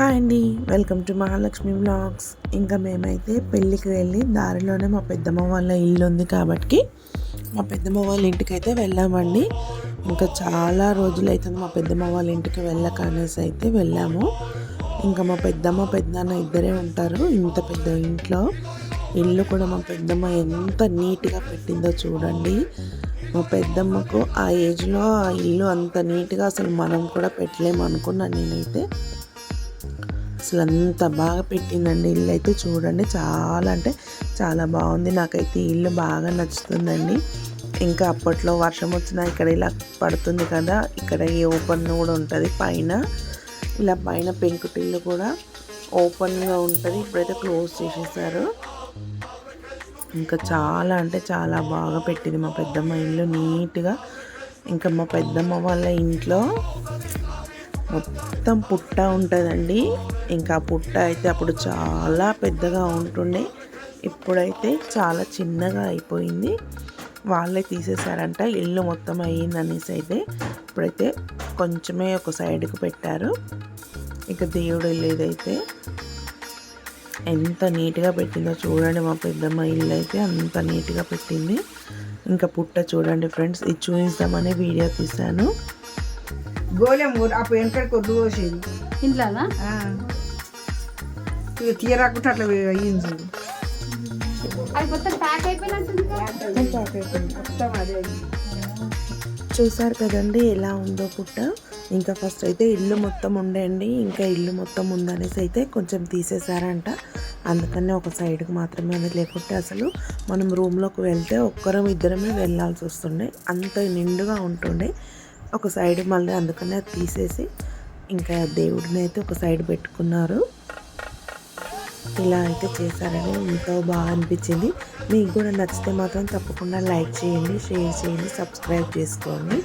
Hi అండి welcome to Mahalakshmi blogs ఇంకా మేమైతే పెళ్ళికి వెళ్ళి దారిలోనే మా పెద్దమ్మ వాళ్ళ ఇల్లు ఉంది కాబట్టి మా పెద్దమ్మ వాళ్ళ ఇంటికి అయితే వెళ్ళామండి. ఇంకా చాలా రోజులు అవుతుంది మా పెద్దమ్మ వాళ్ళ ఇంటికి వెళ్ళక అనేసి అయితే వెళ్ళాము. ఇంకా మా పెద్దమ్మ పెద్దన్న ఇద్దరే ఉంటారు ఇంత పెద్ద ఇంట్లో. ఇల్లు కూడా మా పెద్దమ్మ ఎంత నీట్గా పెట్టిందో చూడండి. మా పెద్దమ్మకు ఆ ఏజ్లో ఆ ఇల్లు అంత నీట్గా అసలు మనం కూడా పెట్టలేము అనుకున్నాను నేనైతే. అసలు అంత బాగా పెట్టిందండి. ఇల్లు అయితే చూడండి చాలా అంటే చాలా బాగుంది. నాకైతే ఇల్లు బాగా నచ్చుతుందండి. ఇంకా అప్పట్లో వర్షం వచ్చినా ఇక్కడ ఇలా పడుతుంది కదా ఇక్కడ ఈ ఓపెన్ కూడా ఉంటుంది పైన. ఇలా పైన పెంకుటిల్లు కూడా ఓపెన్గా ఉంటుంది. ఇప్పుడైతే క్లోజ్ చేసేసారు. ఇంకా చాలా అంటే చాలా బాగా పెట్టింది మా పెద్దమ్మ ఇల్లు నీట్గా. ఇంకా మా పెద్దమ్మ వాళ్ళ ఇంట్లో మొత్తం పుట్ట ఉంటుందండి. ఇంకా పుట్ట అయితే అప్పుడు చాలా పెద్దగా ఉంటుండే. ఇప్పుడైతే చాలా చిన్నగా అయిపోయింది. వాళ్ళే తీసేశారంట. ఇల్లు మొత్తం అయ్యింది అనేసి అయితే ఇప్పుడైతే కొంచెమే ఒక సైడ్కి పెట్టారు. ఇక దేవుడు ఇల్లు ఎంత నీట్గా పెట్టిందో చూడండి మా పెద్దమ్మ ఇల్లు అయితే అంత నీట్గా పెట్టింది. ఇంకా పుట్ట చూడండి ఫ్రెండ్స్. ఇది చూపిస్తామని వీడియో తీశాను. గోలెం అప్పుడు వెనకడికి వద్దు పోసేది. ఇంట్లోనా ఇక తీరాకుంటే అట్లా అయ్యింది చూడు. చూసారు కదండి ఎలా ఉందో పుట్ట ఇంకా ఫస్ట్ అయితే ఇల్లు మొత్తం ఉండండి ఇంకా ఇల్లు మొత్తం ఉందనేసి అయితే కొంచెం తీసేశారంట. అందుకనే ఒక సైడ్కి మాత్రమే అది లేకుంటే అసలు మనం రూమ్లోకి వెళ్తే ఒక్కరం ఇద్దరమే వెళ్ళాల్సి వస్తుండే. అంత నిండుగా ఉంటుండే. ఒక సైడ్ మళ్ళీ అందుకనే అది తీసేసి ఇంకా దేవుడిని అయితే ఒక సైడ్ పెట్టుకున్నారు. ఇలా అయితే చేశారని ఎంతో బాగా అనిపించింది. మీకు కూడా నచ్చితే మాత్రం తప్పకుండా లైక్ చేయండి షేర్ చేయండి సబ్స్క్రైబ్ చేసుకోండి.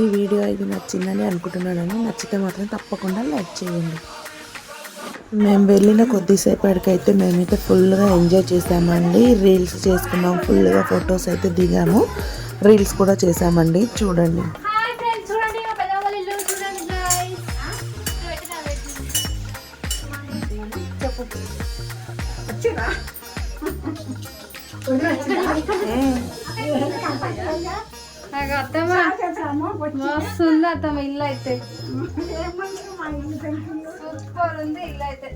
ఈ వీడియో ఇది నచ్చిందని అనుకుంటున్నానని నచ్చితే మాత్రం తప్పకుండా లైక్ చేయండి. మేము వెళ్ళిన కొద్దిసేపటికైతే మేమైతే ఫుల్గా ఎంజాయ్ చేసామండి. రీల్స్ చేసుకున్నాం ఫుల్గా ఫొటోస్ అయితే దిగాము. రీల్స్ కూడా చేసామండి. చూడండి. హాయ్ నాకు అత్తమ్మ. ఇల్లు అయితే. సూపర్ ఉంది ఇల్లు అయితే.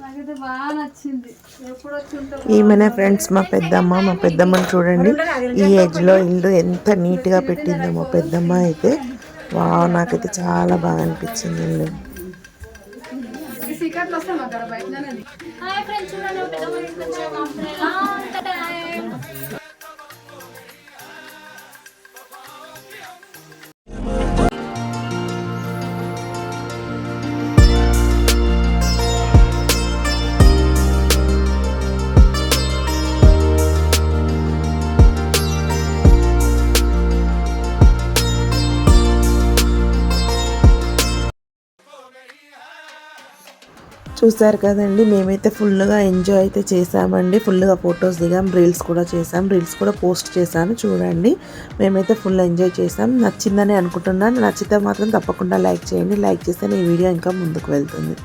నాకైతే బాగా నచ్చింది. ఎప్పుడు వచ్చి ఉంటాం ఈమెనే ఫ్రెండ్స్ మా పెద్దమ్మ మా పెద్దమ్మని చూడండి. ఈ ఏజ్లో ఇల్లు ఎంత నీట్గా పెట్టిందో మా పెద్దమ్మ అయితే. వావ్ నాకైతే చాలా బాగా అనిపించింది ఇల్లు. హాయ్ ఫ్రెండ్స్ చూడండి ఇంటికి వచ్చాము చూసారు కదండి మేమైతే ఫుల్గా ఎంజాయ్ అయితే చేసామండి. ఫుల్గా ఫొటోస్ దిగాం రీల్స్ కూడా చేసాం. రీల్స్ కూడా పోస్ట్ చేశాను చూడండి. మేమైతే ఫుల్ ఎంజాయ్ చేసాం నచ్చిందని అనుకుంటున్నాను. నచ్చితే మాత్రం తప్పకుండా లైక్ చేయండి. లైక్ చేస్తే ఈ వీడియో ఇంకా ముందుకు వెళ్తుంది.